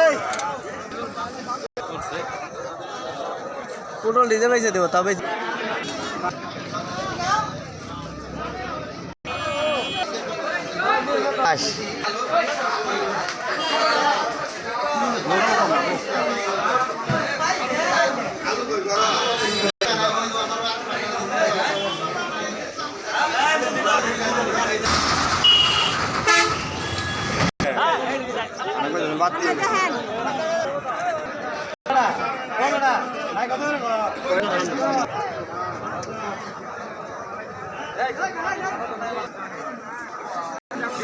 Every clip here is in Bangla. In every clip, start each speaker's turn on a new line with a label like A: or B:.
A: এই। পটল ডিজে পাইছে দেবো তবে আস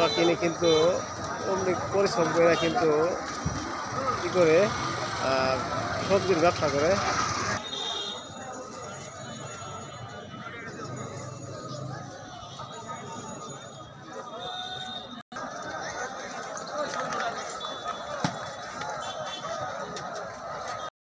A: দর্শক তিনি কিন্তু অমনি পরিশ্রম করে কিন্তু কি করে সবজির ব্যবসা করে।